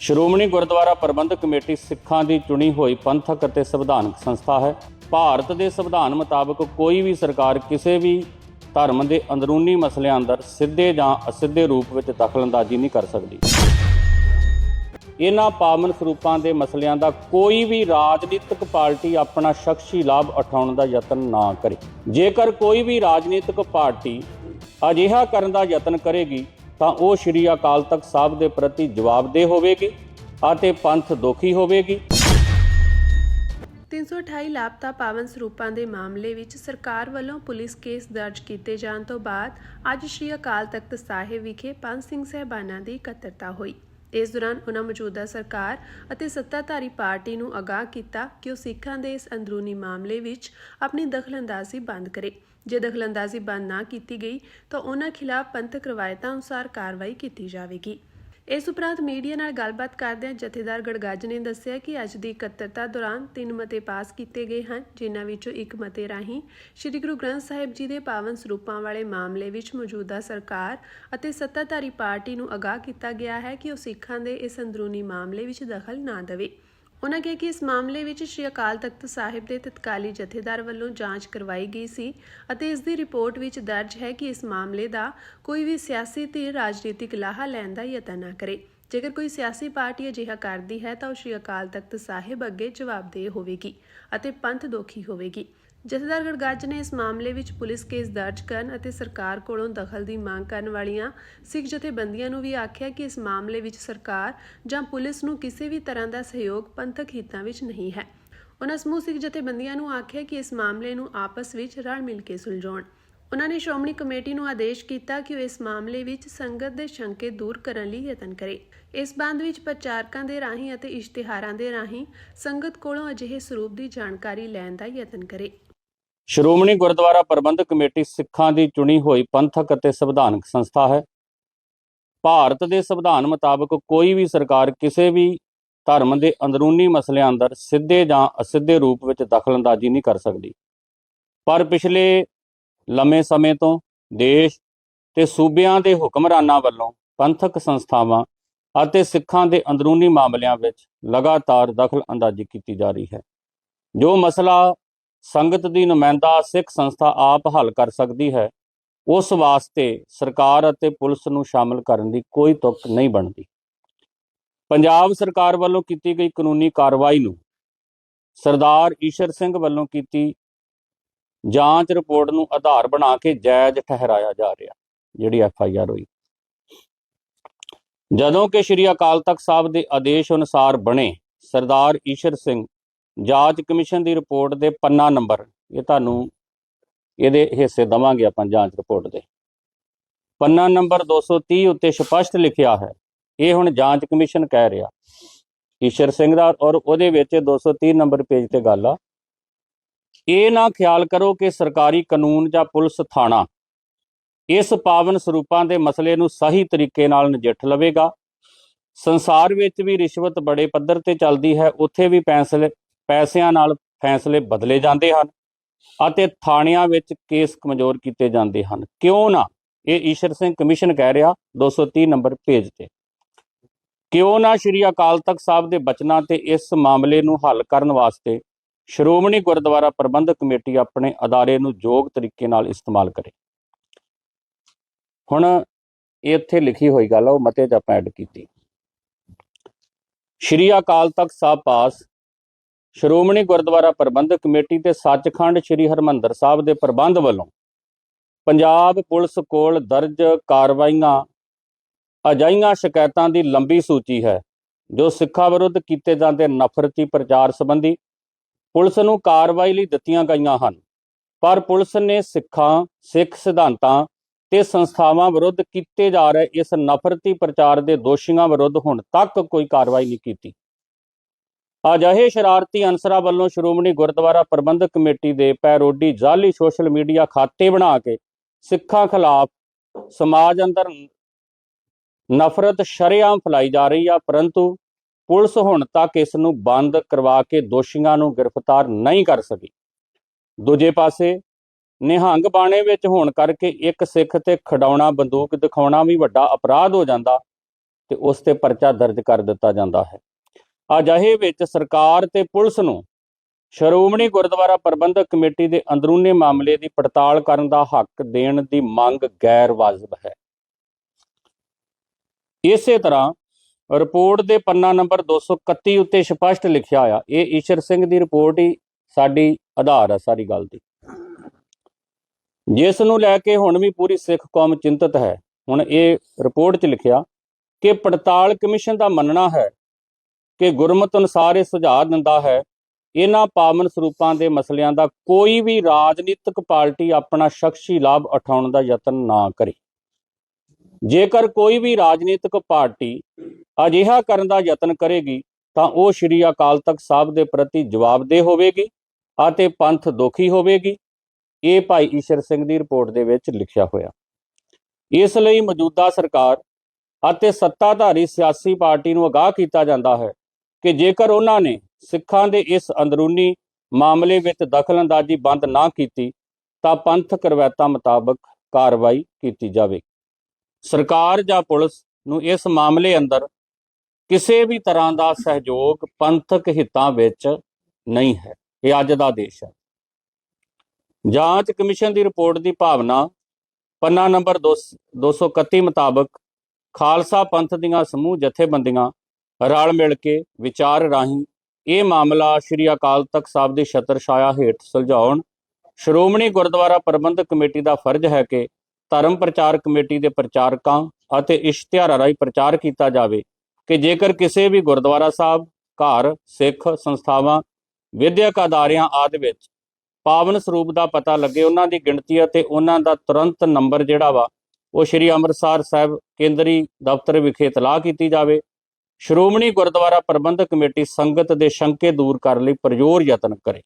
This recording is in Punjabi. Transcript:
ਸ਼੍ਰੋਮਣੀ ਗੁਰਦੁਆਰਾ ਪ੍ਰਬੰਧਕ ਕਮੇਟੀ ਸਿੱਖਾਂ ਦੀ ਚੁਣੀ ਹੋਈ ਪੰਥਕ ਅਤੇ ਸੰਵਿਧਾਨਕ ਸੰਸਥਾ ਹੈ। ਭਾਰਤ ਦੇ ਸੰਵਿਧਾਨ ਮੁਤਾਬਕ ਕੋਈ ਵੀ ਸਰਕਾਰ ਕਿਸੇ ਵੀ ਧਰਮ ਦੇ ਅੰਦਰੂਨੀ ਮਸਲਿਆਂ ਅੰਦਰ ਸਿੱਧੇ ਜਾਂ ਅਸਿੱਧੇ ਰੂਪ ਵਿੱਚ ਦਖਲਅੰਦਾਜ਼ੀ ਨਹੀਂ ਕਰ ਸਕਦੀ। ਇਹਨਾਂ ਪਾਵਨ ਸਰੂਪਾਂ ਦੇ ਮਸਲਿਆਂ ਦਾ ਕੋਈ ਵੀ ਰਾਜਨੀਤਿਕ ਪਾਰਟੀ ਆਪਣਾ ਸ਼ਖਸੀ ਲਾਭ ਉਠਾਉਣ ਦਾ ਯਤਨ ਨਾ ਕਰੇ। ਜੇਕਰ ਕੋਈ ਵੀ ਰਾਜਨੀਤਿਕ ਪਾਰਟੀ ਅਜਿਹਾ ਕਰਨ ਦਾ ਯਤਨ ਕਰੇਗੀ ਤਾਂ ਉਹ ਸ਼੍ਰੀ ਅਕਾਲ ਤਖਤ ਸਾਹਿਬ ਦੇ ਪ੍ਰਤੀ ਜਵਾਬਦੇਹ ਹੋਵੇਗੀ ਅਤੇ ਪੰਥ ਦੋਖੀ ਹੋਵੇਗੀ। 328 ਲਾਪਤਾ ਪਾਵਨ ਸਰੂਪਾਂ ਦੇ ਮਾਮਲੇ ਵਿੱਚ ਸਰਕਾਰ ਵੱਲੋਂ ਪੁਲਿਸ ਕੇਸ ਦਰਜ ਕੀਤੇ ਜਾਣ ਤੋਂ ਬਾਅਦ ਅੱਜ ਸ਼੍ਰੀ ਅਕਾਲ ਤਖਤ ਸਾਹਿਬ ਵਿਖੇ ਪੰਜ ਸਿੰਘ ਸਹਿਬਾਨਾਂ ਦੀ ਇਕੱਤਰਤਾ ਹੋਈ। ਇਸ ਦੌਰਾਨ ਉਹਨਾਂ ਮੌਜੂਦਾ ਸਰਕਾਰ ਅਤੇ ਸੱਤਾਧਾਰੀ ਪਾਰਟੀ ਨੂੰ ਅਗਾਹ ਕੀਤਾ ਕਿ ਉਹ ਸਿੱਖਾਂ ਦੇ ਇਸ ਅੰਦਰੂਨੀ ਮਾਮਲੇ ਵਿੱਚ ਆਪਣੀ ਦਖਲਅੰਦਾਜ਼ੀ ਬੰਦ ਕਰੇ। ਜੇ ਦਖਲਅੰਦਾਜ਼ੀ ਬੰਦ ਨਾ ਕੀਤੀ ਗਈ, ਤਾਂ ਉਹਨਾਂ ਖਿਲਾਫ ਪੰਥਕ ਰਵਾਇਤਾਂ ਅਨੁਸਾਰ ਕਾਰਵਾਈ ਕੀਤੀ ਜਾਵੇਗੀ। ਇਸ ਉਪਰੰਤ ਮੀਡੀਆ ਨਾਲ ਗੱਲਬਾਤ ਕਰਦਿਆਂ ਜਥੇਦਾਰ ਗੜਗੱਜ ਨੇ ਦੱਸਿਆ ਕਿ ਅੱਜ ਦੀ ਇਕੱਤਰਤਾ ਦੌਰਾਨ ਤਿੰਨ ਮਤੇ ਪਾਸ ਕੀਤੇ ਗਏ ਹਨ, ਜਿਨ੍ਹਾਂ ਵਿੱਚੋਂ ਇੱਕ ਮਤੇ ਰਾਹੀਂ ਸ੍ਰੀ ਗੁਰੂ ਗ੍ਰੰਥ ਸਾਹਿਬ ਜੀ ਦੇ ਪਾਵਨ ਸਰੂਪਾਂ ਵਾਲੇ ਮਾਮਲੇ ਵਿੱਚ ਮੌਜੂਦਾ ਸਰਕਾਰ ਅਤੇ ਸੱਤਾਧਾਰੀ ਪਾਰਟੀ ਨੂੰ ਅਗਾਹ ਕੀਤਾ ਗਿਆ ਹੈ ਕਿ ਉਹ ਸਿੱਖਾਂ ਦੇ ਇਸ ਅੰਦਰੂਨੀ ਮਾਮਲੇ ਵਿੱਚ ਦਖਲ ਨਾ ਦੇਵੇ। ਉਨ੍ਹਾਂ ਕਿਹਾ ਕਿ ਇਸ ਮਾਮਲੇ ਵਿੱਚ ਸ਼੍ਰੀ ਅਕਾਲ ਤਖਤ ਸਾਹਿਬ ਦੇ ਤਤਕਾਲੀ ਜਥੇਦਾਰ ਵੱਲੋਂ ਜਾਂਚ ਕਰਵਾਈ ਗਈ ਸੀ ਅਤੇ ਇਸ ਦੀ ਰਿਪੋਰਟ ਵਿੱਚ ਦਰਜ ਹੈ ਕਿ ਇਸ ਮਾਮਲੇ ਦਾ ਕੋਈ ਵੀ ਸਿਆਸੀ ਧਿਰ ਰਾਜਨੀਤਿਕ ਲਾਹਾ ਲੈਣ ਦਾ ਯਤਨ ਨਾ ਕਰੇ। ਜੇਕਰ ਕੋਈ ਸਿਆਸੀ ਪਾਰਟੀ ਅਜਿਹਾ ਕਰਦੀ ਹੈ ਤਾਂ ਉਹ ਸ਼੍ਰੀ ਅਕਾਲ ਤਖਤ ਸਾਹਿਬ ਅੱਗੇ ਜਵਾਬਦੇਹ ਹੋਵੇਗੀ ਅਤੇ ਪੰਥ ਦੋਖੀ ਹੋਵੇਗੀ। ਜਥੇਦਾਰ ਗੜਗੱਜ ਨੇ ਇਸ ਮਾਮਲੇ ਵਿੱਚ ਪੁਲਿਸ ਕੇਸ ਦਰਜ ਕਰਨ ਅਤੇ ਸਰਕਾਰ ਕੋਲੋਂ ਦਖਲ ਦੀ ਮੰਗ ਕਰਨ ਵਾਲੀਆਂ ਸਿੱਖ ਜਥੇਬੰਦੀਆਂ ਨੂੰ ਵੀ ਆਖਿਆ ਕਿ ਇਸ ਮਾਮਲੇ ਵਿੱਚ ਸਰਕਾਰ ਜਾਂ ਪੁਲਿਸ ਨੂੰ ਕਿਸੇ ਵੀ ਤਰ੍ਹਾਂ ਦਾ ਸਹਿਯੋਗ ਪੰਥਕ ਹਿੱਤਾਂ ਵਿੱਚ ਨਹੀਂ ਹੈ। ਉਹਨਾਂ ਸਮੂਹ ਸਿੱਖ ਜਥੇਬੰਦੀਆਂ ਨੂੰ ਆਖਿਆ ਕਿ ਇਸ ਮਾਮਲੇ ਨੂੰ ਆਪਸ ਵਿੱਚ ਰਲ ਮਿਲ ਕੇ ਸੁਲਝਾਉਣ। ਉਹਨਾਂ ਨੇ ਸ਼੍ਰੋਮਣੀ ਕਮੇਟੀ ਨੂੰ ਆਦੇਸ਼ ਕੀਤਾ ਕਿ ਉਹ ਇਸ ਮਾਮਲੇ ਵਿੱਚ ਸੰਗਤ ਦੇ ਸ਼ੰਕੇ ਦੂਰ ਕਰਨ ਲਈ ਯਤਨ ਕਰੇ। ਇਸ ਬੰਦ ਵਿੱਚ ਪ੍ਰਚਾਰਕਾਂ ਦੇ ਰਾਹੀਂ ਅਤੇ ਇਸ਼ਤਿਹਾਰਾਂ ਦੇ ਰਾਹੀਂ ਸੰਗਤ ਕੋਲੋਂ ਅਜਿਹੇ ਸਰੂਪ ਦੀ ਜਾਣਕਾਰੀ ਲੈਣ ਦਾ ਯਤਨ ਕਰੇ। ਸ਼੍ਰੋਮਣੀ ਗੁਰਦੁਆਰਾ ਪ੍ਰਬੰਧਕ ਕਮੇਟੀ ਸਿੱਖਾਂ ਦੀ ਚੁਣੀ ਹੋਈ ਪੰਥਕ ਅਤੇ ਸੰਵਿਧਾਨਕ ਸੰਸਥਾ ਹੈ। ਭਾਰਤ ਦੇ ਸੰਵਿਧਾਨ ਮੁਤਾਬਕ ਕੋਈ ਵੀ ਸਰਕਾਰ ਕਿਸੇ ਵੀ ਧਰਮ ਦੇ ਅੰਦਰੂਨੀ ਮਸਲਿਆਂ ਅੰਦਰ ਸਿੱਧੇ ਜਾਂ ਅਸਿੱਧੇ ਰੂਪ ਵਿੱਚ ਦਖਲਅੰਦਾਜ਼ੀ ਨਹੀਂ ਕਰ ਸਕਦੀ। ਪਰ ਪਿਛਲੇ ਲੰਮੇ ਸਮੇਂ ਤੋਂ ਦੇਸ਼ ਤੇ ਸੂਬਿਆਂ ਦੇ ਹੁਕਮਰਾਨਾਂ ਵੱਲੋਂ ਪੰਥਕ ਸੰਸਥਾਵਾਂ ਅਤੇ ਸਿੱਖਾਂ ਦੇ ਅੰਦਰੂਨੀ ਮਾਮਲਿਆਂ ਵਿੱਚ ਲਗਾਤਾਰ ਦਖਲ ਅੰਦਾਜ਼ੀ ਕੀਤੀ ਜਾ ਰਹੀ ਹੈ। ਜੋ ਮਸਲਾ ਸੰਗਤ ਦੀ ਨੁਮਾਇੰਦਾ ਸਿੱਖ ਸੰਸਥਾ ਆਪ ਹੱਲ ਕਰ ਸਕਦੀ ਹੈ, ਉਸ ਵਾਸਤੇ ਸਰਕਾਰ ਅਤੇ ਪੁਲਿਸ ਨੂੰ ਸ਼ਾਮਲ ਕਰਨ ਦੀ ਕੋਈ ਤੁਕ ਨਹੀਂ ਬਣਦੀ। ਪੰਜਾਬ ਸਰਕਾਰ ਵੱਲੋਂ ਕੀਤੀ ਗਈ ਕਾਨੂੰਨੀ ਕਾਰਵਾਈ ਨੂੰ ਸਰਦਾਰ ਈਸ਼ਰ ਸਿੰਘ ਵੱਲੋਂ ਕੀਤੀ ਜਾਂਚ ਰਿਪੋਰਟ ਨੂੰ ਆਧਾਰ ਬਣਾ ਕੇ ਜਾਇਜ਼ ਠਹਿਰਾਇਆ ਜਾ ਰਿਹਾ, ਜਿਹੜੀ ਐਫ ਆਈ ਆਰ ਹੋਈ। ਜਦੋਂ ਕਿ ਸ਼੍ਰੀ ਅਕਾਲ ਤਖਤ ਸਾਹਿਬ ਦੇ ਆਦੇਸ਼ ਅਨੁਸਾਰ ਬਣੇ ਸਰਦਾਰ ਈਸ਼ਰ ਸਿੰਘ, ਜਾਂਚ ਕਮਿਸ਼ਨ ਦੀ ਰਿਪੋਰਟ ਦੇ ਪੰਨਾ ਨੰਬਰ, ਇਹ ਤੁਹਾਨੂੰ ਇਹਦੇ ਹਿੱਸੇ ਦਵਾਂਗੇ ਆਪਾਂ ਜਾਂਚ ਰਿਪੋਰਟ ਦੇ। ਪੰਨਾ ਨੰਬਰ 230 ਉੱਤੇ ਸਪਸ਼ਟ ਲਿਖਿਆ ਹੈ, ਇਹ ਹੁਣ ਜਾਂਚ ਕਮਿਸ਼ਨ ਕਹਿ ਰਿਹਾ। ਈਸ਼ਰ ਸਿੰਘ ਦਾ ਔਰ ਉਹਦੇ ਵਿੱਚ 230 ਨੰਬਰ ਪੇਜ ਤੇ ਗੱਲ ਆ। ਇਹ ਨਾ ਖਿਆਲ ਕਰੋ ਕਿ ਸਰਕਾਰੀ ਕਾਨੂੰਨ ਜਾਂ ਪੁਲਿਸ ਥਾਣਾ ਇਸ ਪਾਵਨ ਸਰੂਪਾਂ ਦੇ ਮਸਲੇ ਨੂੰ ਸਹੀ ਤਰੀਕੇ ਨਾਲ ਨਜਿੱਠ ਲਵੇਗਾ। ਸੰਸਾਰ ਵਿੱਚ ਵੀ ਰਿਸ਼ਵਤ ਬੜੇ ਪੱਧਰ ਤੇ ਚੱਲਦੀ ਹੈ, ਉੱਥੇ ਵੀ ਫੈਸਲੇ ਪੈਸਿਆਂ ਨਾਲ ਫੈਸਲੇ ਬਦਲੇ ਜਾਂਦੇ ਹਨ ਅਤੇ ਥਾਣਿਆਂ ਵਿੱਚ ਕੇਸ ਕਮਜ਼ੋਰ ਕੀਤੇ ਜਾਂਦੇ ਹਨ। ਕਿਉਂ ਨਾ? ਇਹ ਈਸ਼ਰ ਸਿੰਘ ਕਮਿਸ਼ਨ ਕਹਿ ਰਿਹਾ 230 ਨੰਬਰ ਪੇਜ ਤੇ। ਕਿਉਂ ਨਾ ਸ਼੍ਰੀ ਅਕਾਲ ਤਖਤ ਸਾਹਿਬ ਦੇ ਬਚਨਾਂ ਤੇ ਇਸ ਮਾਮਲੇ ਨੂੰ ਹੱਲ ਕਰਨ ਵਾਸਤੇ ਸ਼੍ਰੋਮਣੀ ਗੁਰਦੁਆਰਾ ਪ੍ਰਬੰਧਕ ਕਮੇਟੀ ਆਪਣੇ ਅਦਾਰੇ ਨੂੰ ਯੋਗ ਤਰੀਕੇ ਨਾਲ ਇਸਤੇਮਾਲ ਕਰੇ। ਹੁਣ ਇਹ ਇੱਥੇ ਲਿਖੀ ਹੋਈ ਗੱਲ ਆ, ਉਹ ਮਤੇ 'ਚ ਆਪਾਂ ਐਡ ਕੀਤੀ। ਸ਼੍ਰੀ ਅਕਾਲ ਤਖਤ ਸਾਹਿਬ ਪਾਸ ਸ਼੍ਰੋਮਣੀ ਗੁਰਦੁਆਰਾ ਪ੍ਰਬੰਧਕ ਕਮੇਟੀ ਤੇ ਸੱਚਖੰਡ ਸ੍ਰੀ ਹਰਮੰਦਰ ਸਾਹਿਬ ਦੇ ਪ੍ਰਬੰਧ ਵੱਲੋਂ ਪੰਜਾਬ ਪੁਲਿਸ ਕੋਲ ਦਰਜ ਕਾਰਵਾਈਆਂ ਅਜਾਈਆਂ ਸ਼ਿਕਾਇਤਾਂ ਦੀ ਲੰਬੀ ਸੂਚੀ ਹੈ ਜੋ ਸਿੱਖਾਂ ਵਿਰੁੱਧ ਕੀਤੇ ਜਾਂਦੇ ਨਫ਼ਰਤੀ ਪ੍ਰਚਾਰ ਸੰਬੰਧੀ ਪੁਲਿਸ ਨੂੰ ਕਾਰਵਾਈ ਲਈ ਦਿੱਤੀਆਂ ਗਈਆਂ ਹਨ। ਪਰ ਪੁਲਿਸ ਨੇ ਸਿੱਖਾਂ, ਸਿੱਖ ਸਿਧਾਂਤਾਂ ਤੇ ਸੰਸਥਾਵਾਂ ਵਿਰੁੱਧ ਕੀਤੇ ਜਾ ਰਹੇ ਇਸ ਨਫ਼ਰਤੀ ਪ੍ਰਚਾਰ ਦੇ ਦੋਸ਼ੀਆਂ ਵਿਰੁੱਧ ਹੁਣ ਤੱਕ ਕੋਈ ਕਾਰਵਾਈ ਨਹੀਂ ਕੀਤੀ। ਅਜਿਹੇ ਸ਼ਰਾਰਤੀ ਅਨਸਰਾਂ ਵੱਲੋਂ ਸ਼੍ਰੋਮਣੀ ਗੁਰਦੁਆਰਾ ਪ੍ਰਬੰਧਕ ਕਮੇਟੀ ਦੇ ਪੈਰੋਡੀ ਜਾਲੀ ਸੋਸ਼ਲ ਮੀਡੀਆ ਖਾਤੇ ਬਣਾ ਕੇ ਸਿੱਖਾਂ ਖਿਲਾਫ ਸਮਾਜ ਅੰਦਰ ਨਫ਼ਰਤ, ਸ਼ਰੇਆਮ ਫੈਲਾਈ ਜਾ ਰਹੀ ਆ, ਪਰੰਤੂ ਪੁਲਿਸ ਹੁਣ ਤੱਕ ਇਸ ਨੂੰ ਬੰਦ ਕਰਵਾ ਕੇ ਦੋਸ਼ੀਆਂ ਨੂੰ ਗ੍ਰਿਫਤਾਰ ਨਹੀਂ ਕਰ ਸਕੀ। ਦੂਜੇ ਪਾਸੇ, ਨਿਹੰਗ ਬਾਣੇ ਵਿੱਚ ਹੋਣ ਕਰਕੇ ਇੱਕ ਸਿੱਖ ਤੇ ਖਡਾਉਣਾ ਬੰਦੂਕ ਦਿਖਾਉਣਾ ਵੀ ਵੱਡਾ ਅਪਰਾਧ ਹੋ ਜਾਂਦਾ ਤੇ ਉਸ ਤੇ ਪਰਚਾ ਦਰਜ ਕਰ ਦਿੱਤਾ ਜਾਂਦਾ ਹੈ। ਅਜਿਹੇ ਵਿੱਚ ਸਰਕਾਰ ਤੇ ਪੁਲਿਸ ਨੂੰ ਸ਼੍ਰੋਮਣੀ ਗੁਰਦੁਆਰਾ ਪ੍ਰਬੰਧਕ ਕਮੇਟੀ ਦੇ ਅੰਦਰੂਨੀ ਮਾਮਲੇ ਦੀ ਪੜਤਾਲ ਕਰਨ ਦਾ ਹੱਕ ਦੇਣ ਦੀ ਮੰਗ ਗੈਰ ਵਾਜਬ ਹੈ। ਇਸੇ ਤਰ੍ਹਾਂ ਰਿਪੋਰਟ ਦੇ ਪੰਨਾ ਨੰਬਰ 231 ਉੱਤੇ ਸਪਸ਼ਟ ਲਿਖਿਆ ਆ ਇਹ ਈਸ਼ਰ ਸਿੰਘ ਦੀ ਰਿਪੋਰਟ ਹੀ ਸਾਡੀ ਆਧਾਰ ਆ ਸਾਰੀ ਗੱਲ ਦੀ। ਜਿਸ ਨੂੰ ਲੈ ਕੇ ਹੁਣ ਵੀ ਪੂਰੀ ਸਿੱਖ ਕੌਮ ਚਿੰਤਤ ਹੈ, ਹੁਣ ਇਹ ਰਿਪੋਰਟ 'ਚ ਲਿਖਿਆ ਕਿ ਪੜਤਾਲ ਕਮਿਸ਼ਨ ਦਾ ਮੰਨਣਾ ਹੈ ਕਿ ਗੁਰਮਤ ਅਨੁਸਾਰ ਇਹ ਸੁਝਾਅ ਦਿੰਦਾ ਹੈ, ਇਹਨਾਂ ਪਾਵਨ ਸਰੂਪਾਂ ਦੇ ਮਸਲਿਆਂ ਦਾ ਕੋਈ ਵੀ ਰਾਜਨੀਤਿਕ ਪਾਰਟੀ ਆਪਣਾ ਸ਼ਖਸੀ ਲਾਭ ਉਠਾਉਣ ਦਾ ਯਤਨ ਨਾ ਕਰੇ। ਜੇਕਰ ਕੋਈ ਵੀ ਰਾਜਨੀਤਿਕ ਪਾਰਟੀ ਅਜਿਹਾ ਕਰਨ ਦਾ ਯਤਨ ਕਰੇਗੀ, ਤਾਂ ਉਹ ਸ਼੍ਰੀ ਅਕਾਲ ਤਖਤ ਸਾਹਿਬ ਦੇ ਪ੍ਰਤੀ ਜਵਾਬਦੇਹ ਹੋਵੇਗੀ ਅਤੇ ਪੰਥ ਦੁਖੀ ਹੋਵੇਗੀ। ਇਹ ਭਾਈ ਈਸ਼ਰ ਸਿੰਘ ਦੀ ਰਿਪੋਰਟ ਦੇ ਵਿੱਚ ਲਿਖਿਆ ਹੋਇਆ। ਇਸ ਲਈ ਮੌਜੂਦਾ ਸਰਕਾਰ ਅਤੇ ਸੱਤਾਧਾਰੀ ਸਿਆਸੀ ਪਾਰਟੀ ਨੂੰ ਅਗਾਹ ਕੀਤਾ ਜਾਂਦਾ ਹੈ ਕਿ ਜੇਕਰ ਉਹਨਾਂ ਨੇ ਸਿੱਖਾਂ ਦੇ ਇਸ ਅੰਦਰੂਨੀ ਮਾਮਲੇ ਵਿੱਚ ਦਖਲਅੰਦਾਜ਼ੀ ਬੰਦ ਨਾ ਕੀਤੀ, ਤਾਂ ਪੰਥਕ ਰਵਾਇਤਾਂ ਮੁਤਾਬਕ ਕਾਰਵਾਈ ਕੀਤੀ ਜਾਵੇਗੀ ਸਰਕਾਰ ਜਾਂ ਪੁਲਿਸ ਨੂੰ ਇਸ ਮਾਮਲੇ ਅੰਦਰ ਕਿਸੇ ਵੀ ਤਰ੍ਹਾਂ ਦਾ ਸਹਿਯੋਗ ਪੰਥਕ ਹਿੱਤਾਂ ਵਿੱਚ ਨਹੀਂ ਹੈ। ਇਹ ਅੱਜ ਦਾ ਦੇਸ਼ ਹੈ। ਜਾਂਚ ਕਮਿਸ਼ਨ ਦੀ ਰਿਪੋਰਟ ਦੀ ਭਾਵਨਾ ਪੰਨਾ ਨੰਬਰ 231 ਮੁਤਾਬਕ ਖਾਲਸਾ ਪੰਥ ਦੀਆਂ ਸਮੂਹ ਜਥੇਬੰਦੀਆਂ ਰਲ ਮਿਲ ਕੇ ਵਿਚਾਰ ਰਾਹੀਂ ਇਹ ਮਾਮਲਾ ਸ਼੍ਰੀ ਅਕਾਲ ਤਖਤ ਸਾਹਿਬ ਦੀ ਛਤਰ ਛਾਇਆ ਹੇਠ ਸੁਲਝਾਉਣ, ਸ਼੍ਰੋਮਣੀ ਗੁਰਦੁਆਰਾ ਪ੍ਰਬੰਧਕ ਕਮੇਟੀ ਦਾ ਫਰਜ਼ ਹੈ ਕਿ ਧਰਮ ਪ੍ਰਚਾਰ ਕਮੇਟੀ ਦੇ ਪ੍ਰਚਾਰਕਾਂ ਅਤੇ ਇਸ਼ਤਿਹਾਰਾਂ ਰਾਹੀਂ ਪ੍ਰਚਾਰ ਕੀਤਾ ਜਾਵੇ ਕਿ ਜੇਕਰ ਕਿਸੇ ਵੀ ਗੁਰਦੁਆਰਾ ਸਾਹਿਬ, ਘਰ, ਸਿੱਖ ਸੰਸਥਾਵਾਂ, ਵਿਦਿਅਕ ਅਦਾਰਿਆਂ ਆਦਿ ਵਿੱਚ ਪਾਵਨ ਸਰੂਪ ਦਾ ਪਤਾ ਲੱਗੇ, ਉਹਨਾਂ ਦੀ ਗਿਣਤੀ ਅਤੇ ਉਹਨਾਂ ਦਾ ਤੁਰੰਤ ਨੰਬਰ ਜਿਹੜਾ ਵਾ, ਉਹ ਸ਼੍ਰੀ ਅੰਮ੍ਰਿਤਸਰ ਸਾਹਿਬ ਕੇਂਦਰੀ ਦਫ਼ਤਰ ਵਿਖੇ ਇਤਲਾਹ ਕੀਤੀ ਜਾਵੇ। ਸ਼੍ਰੋਮਣੀ ਗੁਰਦੁਆਰਾ ਪ੍ਰਬੰਧਕ ਕਮੇਟੀ ਸੰਗਤ ਦੇ ਸ਼ੰਕੇ ਦੂਰ ਕਰਨ ਲਈ ਪ੍ਰਯੋਰ ਯਤਨ ਕਰੇ।